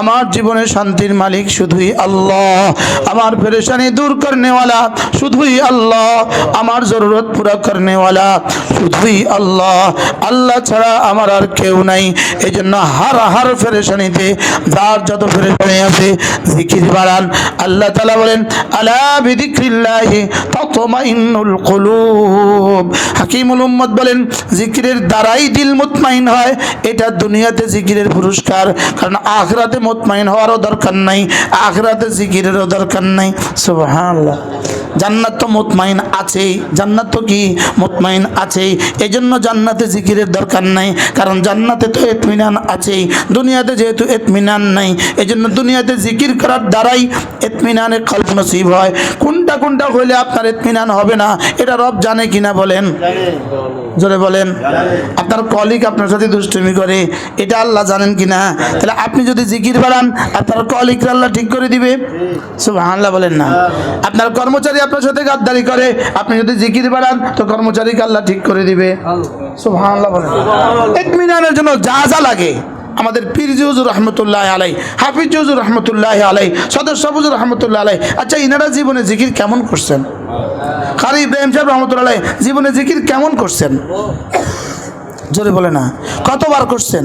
আমার জীবনে শান্তির মালিক শুধুই আল্লাহ। আমার পেরেশানি দূর করনেওয়ালা শুধুই আল্লাহ। আমার জরুরত পুরা করনেওয়ালা শুধুই আল্লাহ। আল্লাহ ছাড়া আমার আর কেউ নাই। এই জন্য হার হার ফেরেশানিতে যার যত ফেরেশানি আছে, জিকির বাড়ান। আল্লাহ তালা বলেন, আলা বিদিক্রিল্লাহি তাতমাইন্নুল কুলুব। হাকিমুল উম্মত বলেন, জিকিরের দ্বারাই দিল মুতমাইন হয়। এটা দুনিয়াতে জিকিরের পুরস্কার। কারণ আখরাতে মুতমাইন হওয়ারও দরকার নাই, আখরাতে জিকিরেরও দরকার নাই। সুবহানাল্লাহ। জান্নাত তো মুতমাইন আছেই, জান্নাত তো কি? মুতমাইন আছেই। এই জন্য জান্নাতে জিকিরের দরকার নাই, কারণ জান্নাতে তো এতমিনান আছেই। দুনিয়াতে যেহেতু এতমিনান নাই এই জন্য দুনিয়াতে জিকির করার দ্বারাই এতমিনানের কল্প নসিব হয়। কোনটা কোনটা হইলে আপনার এতমিনান হবে না, এটা রব জানে কিনা বলেন? জোরে বলেন। আপনার কলিক আপনার সাথে দুষ্টুমি করে, এটা আল্লাহ জানেন কি না তাহলে আপনি যদি জিকির বাড়ান, আপনার কলিক আল্লাহ ঠিক করে দিবে? আল্লাহ বলেন না। আপনার কর্মচারী আপনার সাথে গাদ্দারি করে, আপনি যদি জিকির বাড়ান, তো কর্মচারীকে আল্লাহ ঠিক করে দিবে। সুবহানাল্লাহ বলেন এক মিনিটের জন্য যা যা লাগে আমাদের পীর জুজুর রহমতুল্লাহ আলাই, হাফিজ জুজুর রহমতুল্লাহ আলাই, সদর সবুজুর রহমতুল্লাহ আলাই। আচ্ছা ইনারা জীবনে জিকির কেমন করছেন? খালি ইব্রাহিম সাহেব রহমতুল্লাহ জীবনে জিকির কেমন করছেন? জোরে বলে না, কতবার করছেন?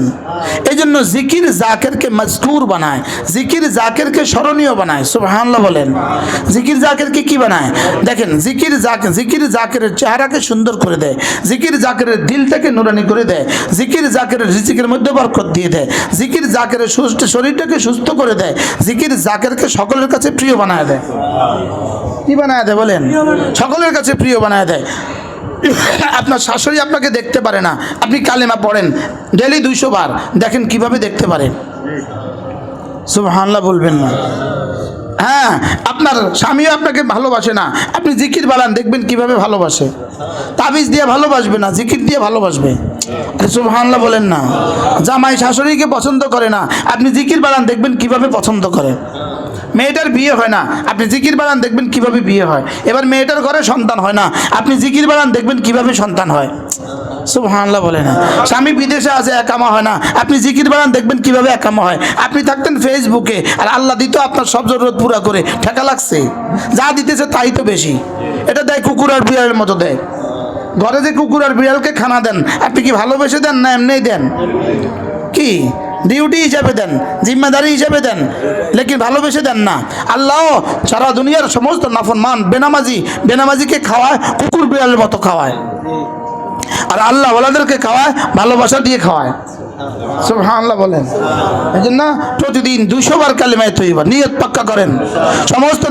এই জন্য জিকির জাকেরকে মজকুর বানায়, জিকির জাকেরকে স্মরণীয় বানায়, সুবহানাল্লাহ বলেন। জিকির জাকেরকে কি বানায়? দেখেন, জিকির জাক জিকির জাকেরের চেহারাকে সুন্দর করে দেয়, জিকির জাকেরের দিলটাকে নুরানি করে দেয়, জিকির জাকেরের রিজিকের মধ্যে বরকত দিয়ে দেয়, জিকির জাকেরের সুস্থ শরীরটাকে সুস্থ করে দেয়, জিকির জাকেরকে সকলের কাছে প্রিয় বানায় দেয়। কি বানায় দেয় বলেন? সকলের কাছে প্রিয় বানায় দেয়। আপনার শাশুড়ি আপনাকে দেখতে পারে না। আপনি কালেমা পড়েন ডেলি দুইশো বার। দেখেন কীভাবে দেখতে পারেন সুবহানাল্লাহ বলবেন না। হ্যাঁ আপনার স্বামীও আপনাকে ভালোবাসে না। আপনি জিকির বাড়ান, দেখবেন কীভাবে ভালোবাসে। তাবিজ দিয়ে ভালোবাসবে না, জিকির দিয়ে ভালোবাসবে। সুবহানাল্লাহ বলেন না। জামাই শাশুড়িকে পছন্দ করে না। আপনি জিকির বাড়ান, দেখবেন কীভাবে পছন্দ করে। মেয়েটার বিয়ে হয় না। আপনি জিকির বাড়ান দেখবেন কীভাবে বিয়ে হয়। এবার মেয়েটার ঘরে সন্তান হয় না। আপনি জিকির বাড়ান দেখবেন কীভাবে সন্তান হয়। সুবহানাল্লাহ বলে না। স্বামী বিদেশে আছে একামা হয় না। আপনি জিকির বাড়ান দেখবেন কীভাবে একামা হয়। আপনি থাকতেন ফেসবুকে, আর আল্লাহ দিত আপনার সব জরুরত পুরা করে। ঠেকা লাগছে। যা দিতেছে তাই তো বেশি। এটা দেয় কুকুর আর বিড়ালের মতো দেয়। ঘরে যে কুকুর আর বিড়ালকে খানা দেন, আপনি কি ভালোবেসে দেন না এমনিই দেন? কি? ডিউটি হিসাবে দেন, জিম্মাদারি হিসাবে দেন, লেকিন ভালোবেসে দেন না। আল্লাহ সারা দুনিয়ার সমস্ত নাফরমান, বেনামাজি, বেনামাজিকে খাওয়ায়, কুকুর বিড়ালের মতো খাওয়ায়। আর আল্লাহ ওলাদেরকে খাওয়ায়, ভালোবাসা দিয়ে খাওয়ায়। বলেন। এই জন্য প্রতিদিন দুশো বার করেন। সমস্ত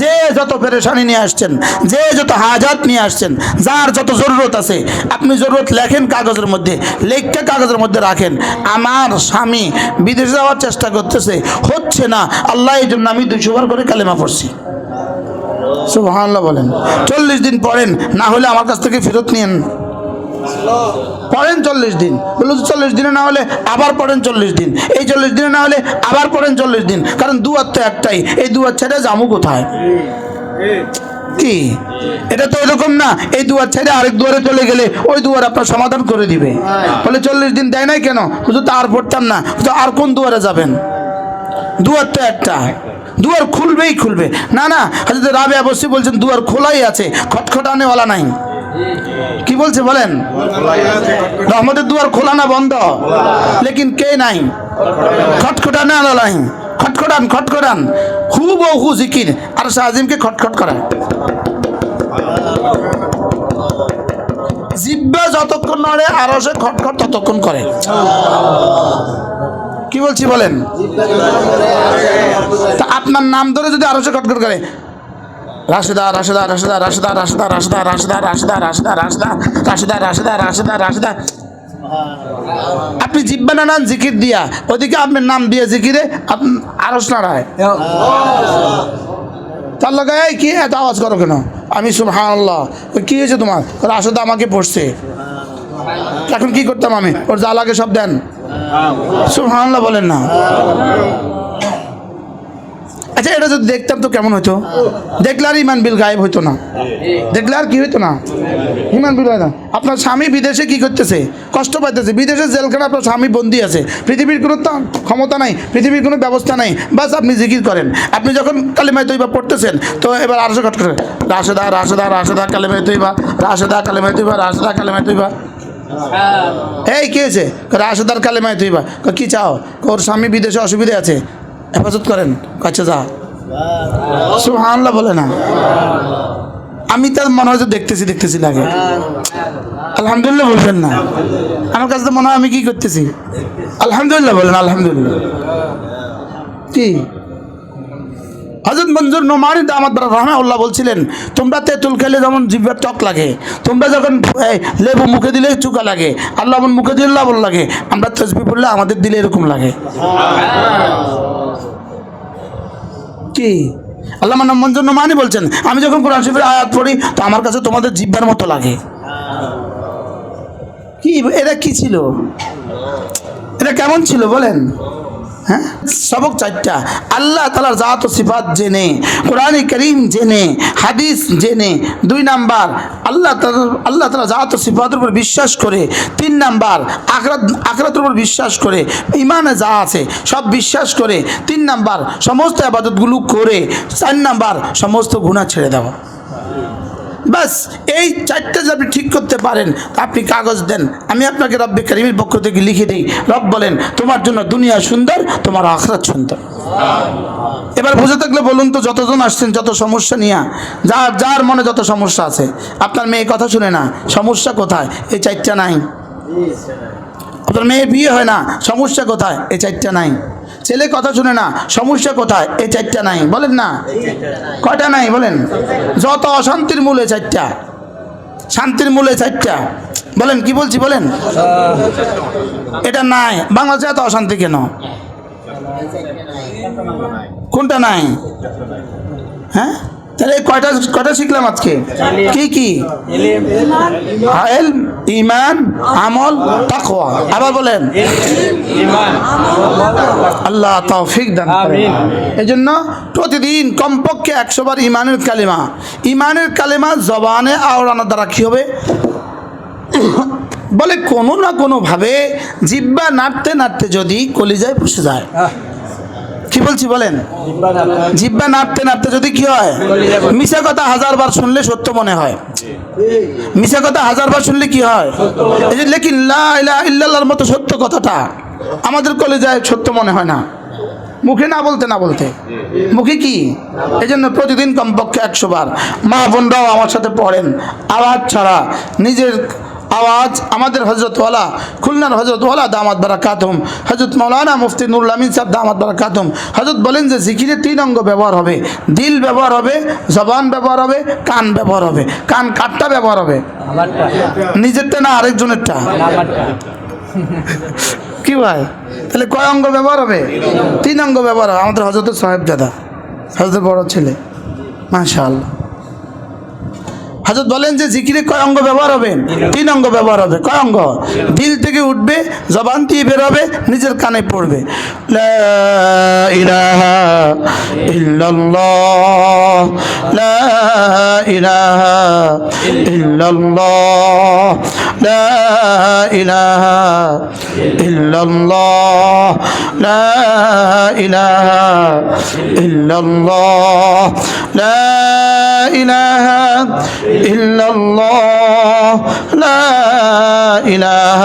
যে যত নিয়ে আসছেন, যে যত নিয়ে আসছেন, যার যত জরুরত আছে, আপনি জরুরত লেখেন কাগজের মধ্যে লেখটা কাগজের মধ্যে রাখেন। আমার স্বামী বিদেশে যাওয়ার চেষ্টা করতেছে, হচ্ছে না, আল্লাহ এই জন্য আমি দুশো বার করে কালেমা পড়ছি। সুবহানাল্লাহ বলেন। চল্লিশ দিন পড়েন, না হলে আমার কাছ থেকে ফেরত নিয়েন। পড়েন চল্লিশ দিন। বলল চল্লিশ দিনে না হলে আবার পড়েন চল্লিশ দিন। এই চল্লিশ দিনে না হলে আবার পড়েন চল্লিশ দিন। কারণ দুয়ার তো একটাই। এই দুয়ার ছেড়ে জামু কোথায়? কি? এটা তো এরকম না। এই দুয়ার ছেড়ে আরেক দুয়ারে চলে গেলে ওই দুয়ার আপনার সমাধান করে দিবে। বলে চল্লিশ দিন দেয় নাই কেন? শুধু তো আর পড়তাম না। শুধু আর কোন দুয়ারে যাবেন? দুয়ার তো একটা। দুয়ার খুলবেই খুলবে। না না, হাজরত রাবে অবশ্যই বলছেন, দুয়ার খোলাই আছে, খটখটানেওয়ালা নাই। কি বলছে বলেন? রহমতের দুয়ার খোলা না বন্ধ? লেকিন কে নাই? খটখটানে আলো নাই। খটখটান খটখটান। হু বউ হু জিকির। আর শাহজিমকে খটখট করায়। জিব্বা যতক্ষণ নড়ে, আরও সে খটখট ততক্ষণ করে। কি বলছি বলেন? আপনার নাম ধরে যদি আরও সে খটখট করে। রাশেদা রাশেদা রাশেদা রাশেদা রাশেদা রাশেদা রাশেদা রাশেদা রাশেদা রাশেদা রাশেদা রাশেদা রাশেদা রাশেদা আপনি জিব্বা নানান জিকির দিয়া ওদিকে আপনার নাম দিয়ে জিকিরে আরস নাড়ায় তার লগে এই কি এত আওয়াজ করো কেন আমি সুবহান আল্লাহ কি হয়েছে তোমার রাশেদা আমাকে পড়ছে এখন কি করতাম আমি ওর যা লাগে সব দেন সুবহানাল্লাহ বলেন না আচ্ছা এটা যদি দেখতাম তো কেমন হতো দেখলে আর ইমান বিল গায়েব হইতো না। দেখলে আর কি হইতো না? ইমান বিল হয় না। আপনার স্বামী বিদেশে কি করতেছে? কষ্ট পাইতেছে। বিদেশে জেলখানা আপনার স্বামী বন্দি আছে। পৃথিবীর কোনো ক্ষমতা নাই পৃথিবীর কোনো ব্যবস্থা নাই। বাস আপনি জিকির করেন। আপনি যখন কালিমায় তৈবা পড়তেছেন তো এবার আরশো কট করে রাশেদা রাশেদা রাশেদা কালিমায় তৈবা রাশেদা কালিমায় তৈবা রাশেদা কালিমায় তৈবা। এই কে হয়েছে রাশেদার কালেমায় কয়, কি চাও? ওর স্বামী বিদেশে অসুবিধা আছে। হেফাজত করেন, কাছে যা। সুহানলা বলে না। আমি তার মনে হয় দেখতেছি দেখতেছি লাগে আলহামদুলিল্লাহ বলবেন না। আমার কাছে মনে হয় আমি কি করতেছি? আলহামদুলিল্লাহ বলেন, আলহামদুলিল্লাহ। কি? হজরত মঞ্জুর নোমানি দামাত রহমাউল্লাহ বলছিলেন, তোমরা তেঁতুল খেলে যেমন জিভের টক লাগে, তোমরা যখন লেবু মুখে দিলে চুকা লাগে, আল্লাহ আমার মুখে দিলে লাবল লাগে, আমরা তসবি পড়লে আমাদের দিলে এরকম লাগে। কি? আল্লাহ মঞ্জুর নোমানি বলছেন, আমি যখন কোরআন শরীফের আয়াত পড়ি, তো আমার কাছে তোমাদের জিব্বার মতো লাগে। কি, এটা কি ছিল? এটা কেমন ছিল বলেন? হ্যাঁ? সবক চারটা। আল্লাহ তালার জাত ও সিফাত জেনে, কোরআনে করিম জেনে, হাদিস জেনে, দুই নাম্বার, আল্লাহ আল্লাহ তালা জাত ও সিফাতের উপর বিশ্বাস করে, তিন নাম্বার, আখরাত, আখরাতের উপর বিশ্বাস করে ইমানে যা আছে সব বিশ্বাস করে, তিন নাম্বার, সমস্ত আবাদতগুলো করে, চার নাম্বার, সমস্ত গুণা ছেড়ে দেওয়া। বাস, এই চারটে যদি আপনি ঠিক করতে পারেন, আপনি কাগজ দেন। আমি আপনাকে রব্বে করিমের পক্ষ থেকে লিখে দিই। রব বলেন, তোমার জন্য দুনিয়া সুন্দর, তোমার আখরাত সুন্দর। এবার বুঝে থাকলে বলুন তো, যতজন আসছেন, যত সমস্যা নিয়ে, যার যার মনে যত সমস্যা আছে। আপনার মেয়ে কথা শুনে না, সমস্যা কোথায়? এই চারটা নাই। আপনার মেয়ের বিয়ে হয় না, সমস্যা কোথায়? এই চারটা নাই। ছেলে কথা শুনে না, সমস্যা কোথায়? এই চারটা নাই, বলেন না। কয়টা নাই, বলেন। যত অশান্তির মূলে চারটা, শান্তির মূলে চারটা, বলেন, কি বলছি, বলেন? এটা নাই, বাংলাদেশে এত অশান্তি কেন? কোনটা নাই? হ্যাঁ? তাহলে কয়টা কয়টা শিখলাম আজকে? কি কি? ইমান আমল তাকওয়া। আবার বলেন। আল্লাহ তৌফিক দান করেন। এই জন্য প্রতিদিন কমপক্ষে একশো বার ইমানের কালেমা। ইমানের কালেমা জবানে আওড়ানোর দ্বারা কী হবে? বলে কোনো না কোনোভাবে জিব্বা নাড়তে নাড়তে যদি কলিজায় বসে যায়। কি বলছি বলেন? জিব্বা নাড়তে নাড়তে যদি কি হয়? মিশা কথা হাজার বার শুনলে সত্য মনে হয়। মিশা কথা হাজার বার শুনলে কি হয়? লেকিন ইল্লাল্লাহর মতো সত্য কথাটা আমাদের কলেজায় সত্য মনে হয় না। মুখে না বলতে না বলতে। মুখে কি? এই জন্য প্রতিদিন কমপক্ষে একশো বার। মা বোনরাও আমার সাথে পড়েন। আওয়াজ ছাড়া নিজের আওয়াজ আমাদের হজরতওয়ালা খুলনার হজরতওয়ালা দামাত বারা কাতুম হজরত মৌলানা মুফতি নুরুল আমিন সাহেব দামাত বারা কাতুম হজরত বলেন যে জিকিরে তিন অঙ্গ ব্যবহার হবে। দিল ব্যবহার হবে, জবান ব্যবহার হবে, কান ব্যবহার হবে। কান কাঠটা ব্যবহার হবে। নিজেরটা না আরেকজনেরটা? কি ভাই? তাহলে কয় অঙ্গ ব্যবহার হবে? তিন অঙ্গ ব্যবহার হবে। আমাদের হজরতের সাহেব দাদা হজরতের বড় ছেলে। মাশাআল্লাহ। হাজত বলেন যে জিকিরে কয় অঙ্গ ব্যবহার হবে? তিন অঙ্গ। ব্যবহার হবে। কয় অঙ্গ? দিল থেকে উঠবে জবান দিয়ে বেরোবে নিজের কানে পড়বে। লা إلا الله لا إله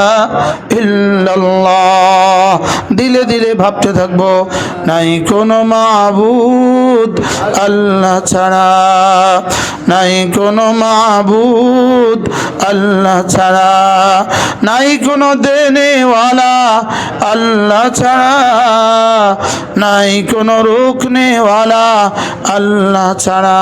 إلا الله দিলে দিলে ভাবতে থাকব, নাই কোনো মাহবুদ আল্লাহ ছাড়া। নাই কোনো মাবুদ আল্লাহ ছাড়া। নাই কোনো দেনেওয়ালা আল্লাহ ছাড়া। নাই কোনো রুকনেওয়ালা আল্লাহ ছাড়া।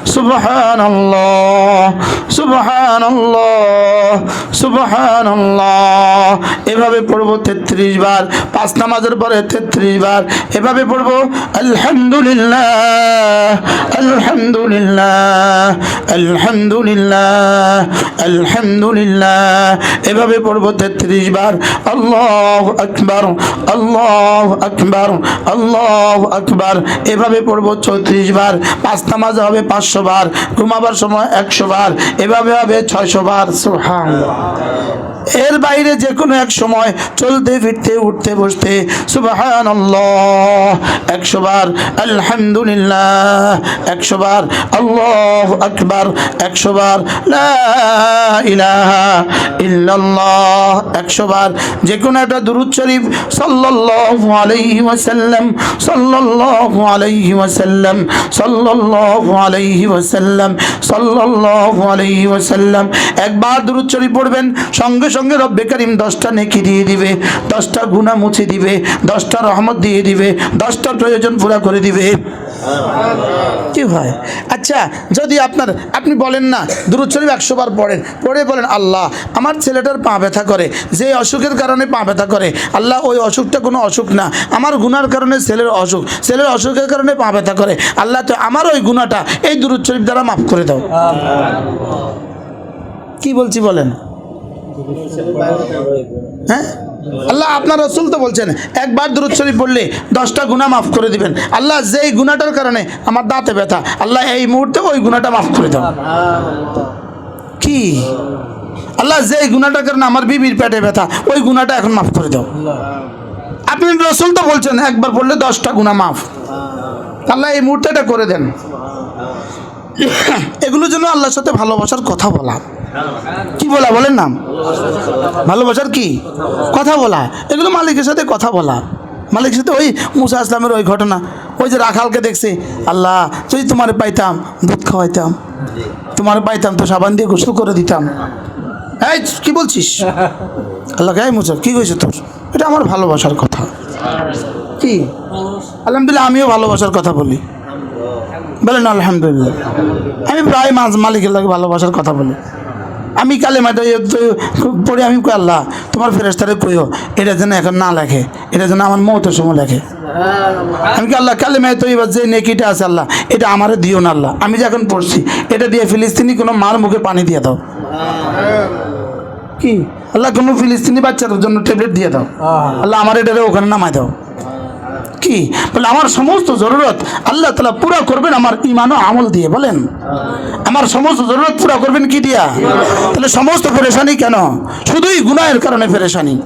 সুবহান সুবহানাল্লাহ সুবহানাল্লাহ সুবহানাল্লাহ। এভাবে পড়ব তেত্রিশ বার, পাঁচ নামাজের পরে তেত্রিশ বার। এভাবে পড়ব, আলহামদুলিল্লাহ আলহামদুলিল্লাহ আলহামদুলিল্লাহ আলহামদুলিল্লাহ। এভাবে পড়ব তেত্রিশ বার, আল্লাহ আকবার আল্লাহ আকবার আল্লাহ আকবার। এভাবে পড়ব চৌত্রিশ বার, পাঁচ নামাজ হবে পাঁচশো বার। ঘুমাবার সময় একশো বার এভাবে হবে ছয়শো বার সুহান এর বাইরে যে কোনো এক সময় চলতে, ফিরতে, উঠতে, বসতে সুবাহান একশো বার আলহামদুলিল্লাহ। একশো বার আল্লাহ আকবার। একশো বার একশো বার যে কোনো একটা দুরুদ শরীফ, সাল্লাল্লাহু আলাইহি ওয়াসাল্লাম, সাল্লাল্লাহু আলাইহি ওয়াসাল্লাম ওয়াসাল্লাম সাল্লাল্লাহু আলাইহি ওয়াসাল্লাম একবার দরুদ শরীফ পড়বেন, সঙ্গে সঙ্গে রব্বে করিম দশটা নেকি দিয়ে দিবে, দশটা গুনাহ মুছে দিবে, দশটা রহমত দিয়ে দিবে, দশটা প্রয়োজন পুরা করে দিবে। কি হয় আচ্ছা যদি আপনার, আপনি বলেন না, দুরুদ শরীফ একশো বার পড়েন, পড়ে বলেন, আল্লাহ, আমার ছেলেটার পা ব্যথা করে, যে অসুখের কারণে পা ব্যথা করে, আল্লাহ, ওই অসুখটা কোনো অসুখ না, আমার গুনার কারণে ছেলের অসুখ, ছেলের অসুখের কারণে পা ব্যথা করে, আল্লাহ, তো আমার ওই গুণাটা এই দুরুদ শরীফ দ্বারা মাফ করে দাও। কি বলছি বলেন? হ্যাঁ? আল্লাহ আপনার রসুল তো বলছেন, একবার দুরুদ শরীফ পড়লে দশটা গুণা মাফ করে দিবেন। আল্লাহ যেই গুণাটার কারণে আমার দাঁতে ব্যথা, আল্লাহ এই মুহূর্তে ওই গুণাটা মাফ করে দাও কি? আল্লাহ যেই গুণাটার কারণে আমার বিবির পেটে ব্যথা, ওই গুণাটা এখন মাফ করে দাও। আপনি রসুল তো বলছেন, একবার পড়লে দশটা গুণা মাফ। আল্লাহ এই মুহূর্তে এটা করে দেন। এগুলোর জন্য আল্লাহর সাথে ভালোবাসার কথা বলা। কি বলা, বলেন নাম। ভালোবাসার কি? কথা বলা। এগুলো মালিকের সাথে কথা বলা। মালিকের সাথে ওই মুসা আসলামের ওই ঘটনা। ওই যে রাখালকে দেখছে, আল্লাহ, যদি তোমার পাইতাম, দুধ খাওয়াইতাম। তোমার পাইতাম তো সাবান দিয়ে গোসল করে দিতাম। এই, কি বলছিস? আল্লাহ গায়ে মুসা, কি কইছে তোর? এটা আমার ভালোবাসার কথা। কি? আলহামদুলিল্লাহ, আমিও ভালোবাসার কথা বলি। বলেন, আলহামদুলিল্লাহ। আমি প্রায় মালিকের লাগে ভালোবাসার কথা বলি। আমি কালে মাঠে পড়ে আমি আল্লাহ তোমার ফেরেস্তারে কইও এটা যেন এখন না লেখে এটা যেন আমার মৌতের সময় লেখে। আমি কি আল্লাহ কালে মায় তো এবার যে নেকিটা আছে আল্লাহ এটা আমারে দিও না আল্লাহ আমি যে এখন পড়ছি এটা দিয়ে ফিলিস্তিনি কোনো মার মুখে পানি দিয়ে দাও। কি? আল্লাহ কোনো ফিলিস্তিনি বাচ্চার জন্য ট্যাবলেট দিয়ে দাও। আল্লাহ। আমার এটা ওখানে নামায় দাও। কি? বলে, আমার সমস্ত জরুরত আল্লাহ তালা পুরা করবেন আমার ইমান ও আমল দিয়ে। বলেন, আমার সমস্ত জরুরত পুরা করবেন কি দিয়া? তাহলে সমস্ত পেরেশানি কেন? শুধুই গুনাহের কারণে পেরেশানি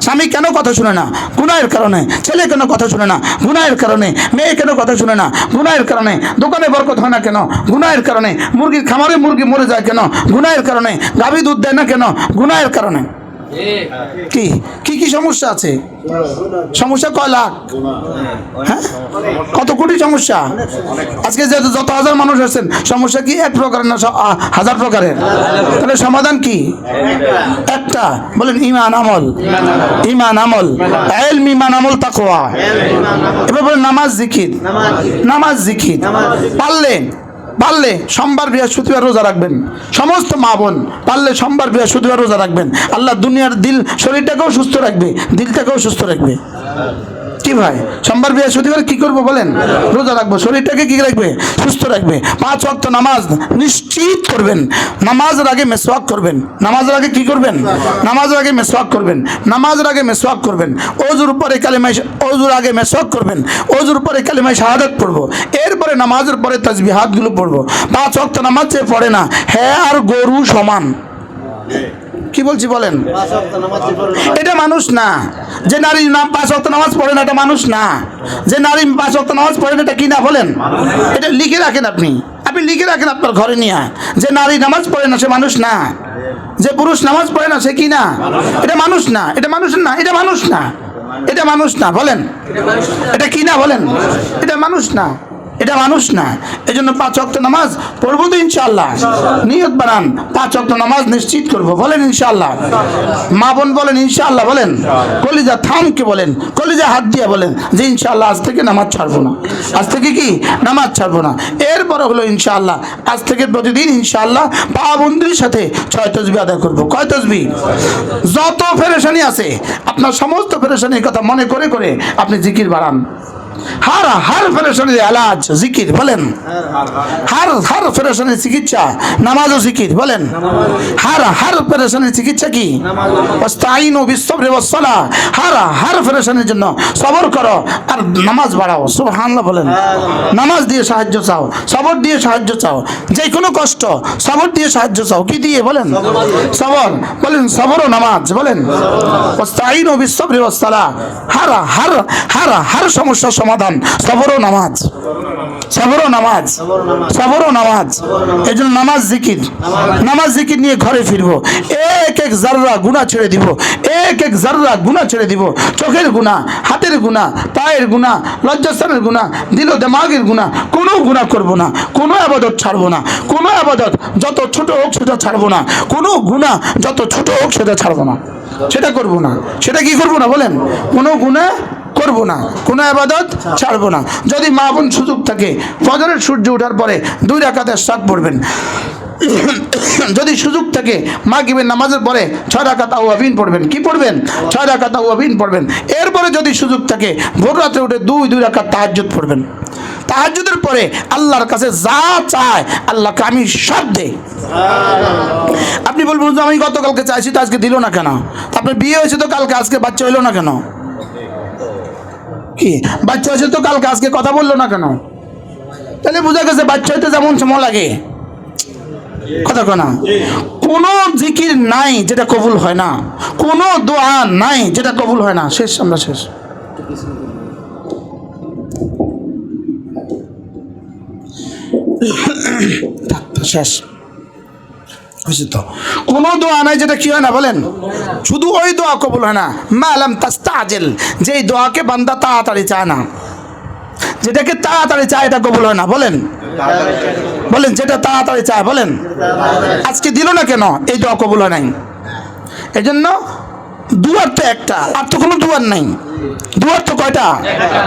স্বামী কেন কথা শুনে না? গুনাহের কারণে। ছেলে কেন কথা শুনে না? গুনাহের কারণে। মেয়ে কেন কথা শুনে না? গুনাহের কারণে। দোকানে বরকত হয় না কেন? গুনাহের কারণে। মুরগির খামারে মুরগি মরে যায় কেন? গুনাহের কারণে। গাভী দুধ দেয় না কেন? গুনাহের কারণে। কি? কি কি সমস্যা আছে? সমস্যা কয় লাখ? হ্যাঁ? কত কোটি সমস্যা? আজকে যে যত হাজার মানুষ আছেন, সমস্যা কি এক প্রকারের না হাজার প্রকারের? তাহলে সমাধান কি? একটা, বলেন, ইমান, আমল। ইমান, আমল। এলম, ইমান, আমল, তাকওয়া। এবার বলেন, নামাজ, জিকির। নামাজ, জিকির। পারলেন? পারলে সোমবার, বৃহস্পতিবার রোজা রাখবেন। সমস্ত মা বোন পারলে সোমবার, বৃহস্পতিবার রোজা রাখবেন। আল্লাহ দুনিয়ার দিল, শরীরটাকেও সুস্থ রাখবে, দিলটাকেও সুস্থ রাখবে। কি ভাই? সোমবার বৃহস্পতিবার কি করব বলেন? রোজা রাখব, শরীরটাকে কি রাখবে? সুস্থ রাখবে। পাঁচ ওয়াক্ত নামাজ নিশ্চিত করবেন। নামাজের আগে মেসওয়াক করবেন। নামাজের আগে কি করবেন? নামাজের আগে মেসওয়াক করবেন। নামাজের আগে মেসওয়াক করবেন। অজুর পরে কালিমাই অজুর আগে মেসওয়াক করবেন। অজুর পরে কালিমাই শাহাদাত পড়ব। এরপরে নামাজের পরে তাজবিহাতগুলো পড়ব। পাঁচ ওয়াক্ত নামাজ যে পড়ে না হ্যাঁ আর গরু সমান। কি বলছি বলেন? এটা মানুষ না। যে নারী নাম পাঁচ অক্ত নামাজ পড়ে না, এটা মানুষ না। যে নারী পাঁচ অক্ত নামাজ পড়ে না, এটা কি না বলেন? এটা লিখে রাখেন আপনি। আপনি লিখে রাখেন আপনার ঘরে নিয়ে। যে নারী নামাজ পড়ে না, সে মানুষ না। যে পুরুষ নামাজ পড়ে না, সে কি না? এটা মানুষ না। এটা মানুষ না, এটা মানুষ না। এটা মানুষ না, বলেন। এটা কি না, বলেন? এটা মানুষ না। এটা মানুষ না। এই জন্য পাঁচ অক্ট নামাজ পড়ব তো ইনশাল্লাহ নিয়ত বানান, পাঁচ অক্ট নামাজ নিশ্চিত করব। বলেন ইনশাল্লাহ মা বোন বলেন ইনশাল্লাহ বলেন। কলিজা থামকে বলেন, কলিজা হাত দিয়ে বলেন যে ইনশাল্লাহ আজ থেকে নামাজ ছাড়বো না। আজ থেকে কি? নামাজ ছাড়বো না। এরপরে হলো ইনশাআল্লাহ, আজ থেকে প্রতিদিন ইনশাআল্লাহ পাবন্দির সাথে ছয় তসবি আদায় করব। কয় তসবি? যত ফেরেশানি আছে, আপনার সমস্ত ফেরেশানির কথা মনে করে করে আপনি জিকির বাড়ান। হার হার ফেরেশানির এলাজ জিকির বলেন হার হার ফেরেশানির চিকিৎসা নামাজ ও জিকির বলেন হার হার ফেরেশানির চিকিৎসা কি ওয়াস্তাইন ও বিশ্বরে ওয়াসসালা হার হার ফেরেশানির জন্য সবর করো আর নামাজ বাড়াও সুবহানাল্লাহ বলেন নামাজ দিয়ে সাহায্য চাও সবর দিয়ে সাহায্য চাও যে কোনো কষ্ট সবর দিয়ে সাহায্য চাও কি দিয়ে বলেন সবর বলেন সবর ও নামাজ বলেন ওয়াস্তাইন ও বিশ্বরে ওয়াসসালা হার হার হার হার সমস্যার সমাধান। সবর ও নামাজ। সবর ও নামাজ। সবর ও নামাজ। এই জন্য নামাজ জিকির। নামাজ জিকির নিয়ে ঘরে ফিরবো। এক এক জাররা গুণা ছেড়ে দিব। এক এক জাররা গুণা ছেড়ে দিব। চোখের গুণা হাতের গুণা পায়ের গুণা লজ্জাস্থানের গুণা দিল দেমাগের গুণা কোনো গুণা করব না। কোনো আবাদত ছাড়বো না। কোনো আবাদত যত ছোট হোক সেটা ছাড়বো না। কোনো গুণা যত ছোট হোক সেটা ছাড়বো না। সেটা করব না। সেটা কি করব না বলেন? কোনো গুণা করব না। কোনো আবাদত ছাড়বো না। যদি মা বোন সুযোগ থাকে, ফজরের সূর্য ওঠার পরে দুই রাকাতের সাত পড়বেন। যদি সুযোগ থাকে মাগিবের নামাজের পরে ছয় রাকাত আউয়াবিন পড়বেন। কি পড়বেন? ছয় রাকাত আউয়াবিন পড়বেন। এরপরে যদি সুযোগ থাকে, ভোর রাতে উঠে দুই দুই রাকাত তাহাজ্জুদ পড়বেন। তাহাজ্জুদের পরে আল্লাহর কাছে যা চায়, আল্লাহকে আমি সব দেই। আপনি বলবেন যে আমি গতকালকে চাইছি, তো আজকে দিল না কেন? আপনার বিয়ে হয়েছে তো কালকে, আজকে বাচ্চা হইল না কেন? কি? বাচ্চা হয়েছে তো কালকে, আজকে কথা বলল না কেন? তাহলে বোঝা গেছে বাচ্চা হইতে যেমন সময় লাগে। কথা কনা কোনো জিকির নাই যেটা কবুল হয় না। কোনো দোয়া নাই যেটা কবুল হয় না। শেষ, আমরা শেষ। শেষ। হয়েছে তো কোনো দোয়া নাই যেটা কি হয় না বলেন? শুধু ওই দোয়া কবুল হয় না। মালাম তাস্তাজেল, যেই দোয়াকে বান্দা তাড়াতাড়ি চায় না। যেটাকে তাড়াতাড়ি চায় এটা কবুল হয় না, বলেন? বলেন, যেটা তাড়াতাড়ি চায়, বলেন? আজকে দিল না কেন? এই দোয়া কবুল হয় নাই। এই জন্য দুয়ার তো একটা, আর তো কোনো দুয়ার নাই। দুয়ার তো কয়টা?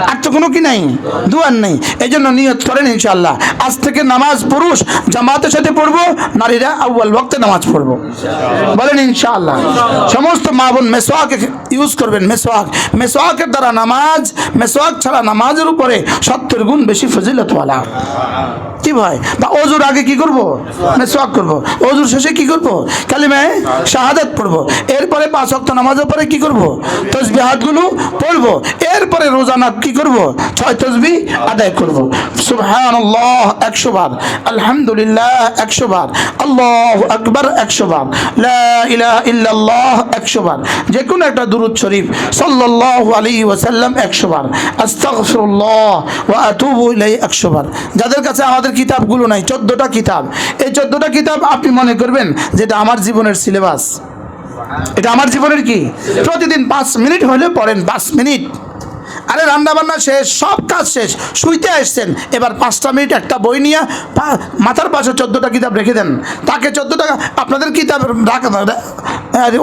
আর তো কোনো কি নাই? দুয়ার নেই। এই জন্য নিয়ত করেন ইনশাল্লাহ আজ থেকে নামাজ পুরুষ জামাতের সাথে পড়ব নারীরা আউ্বাল ওয়াক্তে নামাজ পড়ব। বলেন ইনশাআল্লাহ। সমস্ত মা বোন মেসোয়াক ইউজ করবেন মেসোয়াক। মেসোয়াকের দ্বারা নামাজ মেসোয়াক ছাড়া নামাজের উপরে সত্তর গুণ বেশি ফজিলতওয়ালা। কি ভাই বা অজুর আগে কি করব? মেসোয়াক করব। অজুর শেষে কি করব? কালিমায় শাহাদাত পড়ব। এরপরে পাঁচ ওয়াক্ত নামাজের পরে কি করব? তসবিহাতগুলো পড়ব এরপরে রোজানা কি করব? ছয় তসবি আদায় করব। সুবহানাল্লাহ, একশো বার। আলহামদুলিল্লাহ, একশো বার। আল্লাহ আকবার, একশো বার। ইল্লাল্লাহ, একশো বার। যে কোনো একটা দুরুদ শরীফ সাল্লাল্লাহু আলাইহি ওয়াসাল্লাম, একশো বার। আস্তাগফিরুল্লাহ ওয়া একশো বার। যাদের কাছে আমাদের কিতাবগুলো নাই, চোদ্দোটা কিতাব। এই চোদ্দোটা কিতাব আপনি মনে করবেন যেটা আমার জীবনের সিলেবাস। এটা আমার জীবনের কি? প্রতিদিন পাঁচ মিনিট হলে পড়েন, পাঁচ মিনিট। আরে রান্নাবান্না শেষ, সব কাজ শেষ। শুইতে আসছেন, এবার পাঁচটা মিনিট একটা বই নিয়ে মাথার পাশে চোদ্দোটা কিতাব রেখে দেন। তাকে চোদ্দোটা আপনাদের কিতাব রাখা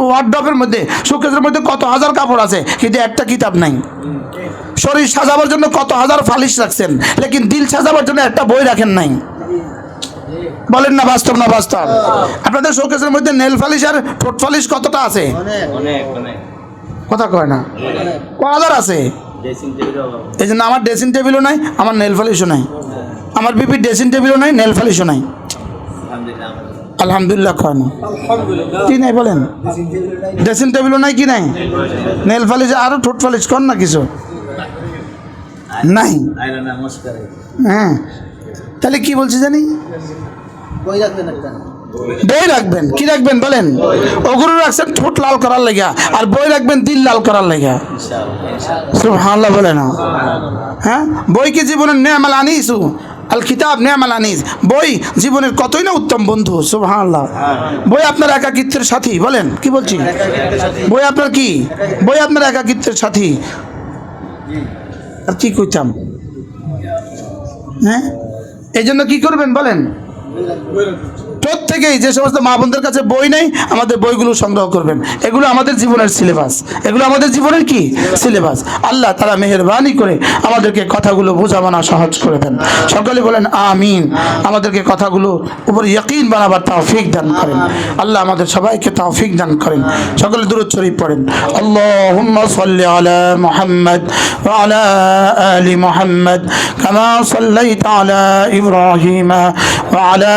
ওয়ার্ড্রপের মধ্যে সুকেশের মধ্যে কত হাজার কাপড় আছে, কিন্তু একটা কিতাব নাই। শরীর সাজাবার জন্য কত হাজার ফালিশ রাখছেন, লেকিন দিল সাজাবার জন্য একটা বই রাখেন নাই। বলেন না বাস্তব না বাস্তব? আপনাদের শোকেসের মধ্যে নেল ফালিশ আর ঠোঁট ফালিশ কতটা আছে? কথা কয় না। ক হাজার আছে? এই জন্য আমার ড্রেসিং টেবিলও নাই আমার নেল ফালিশও নাই। আমার বিপির ড্রেসিং টেবিলও নাই নেল ফালিশও নাই। আলহামদুলিল্লাহ আলহামদুলিল্লাহ। কয় না। কি নাই বলেন? ড্রেসিং টেবিলও নাই কি নাই? নেল ফালিশ আরও ঠোঁট ফালিশ কর না কিছু? নাই। হ্যাঁ। তাহলে কি বলছি জানি? বই রাখবেন। কি রাখবেন বলেন? ওগুলো রাখছেন ঠোঁট লাল করার লেগা, আর বই রাখবেন দিল লাল করার লেগা। সুবহানাল্লাহ বলে না? হ্যাঁ? বই কি জীবনের নেমাল আনিসু? আল কিতাব নেমাল আনিস। বই জীবনের কতই না উত্তম বন্ধু, সুবহানাল্লাহ। বই আপনার একাকিত্বের সাথী, বলেন, কি বলছি? বই আপনার কি? বই আপনার একাকিত্বের সাথী। আর কি কইতাম? হ্যাঁ? এই জন্য কি করবেন বলেন? Cuídate. Pues, প্রত্যেকেই যে সমস্ত মা বোনদের কাছে বই নেই, আমাদের বইগুলো সংগ্রহ করবেন। এগুলো আমাদের জীবনের সিলেবাস এগুলো আমাদের জীবনের কি? সিলেবাস আল্লাহ তারা মেহরবানি করে আমাদেরকে কথাগুলো বোঝা মানা সহজ করে দেন। সকলে বলেন, আমিন। আমাদেরকে কথাগুলো উপর ইয়কিন বানাবার তৌফিক দান করেন। আল্লাহ আমাদের সবাইকে তৌফিক দান করেন। সকলে দূরত শরীফ পড়েন। মুহাম্মদ সাল্লাইতা আলা ইব্রাহিম ওয়া আলা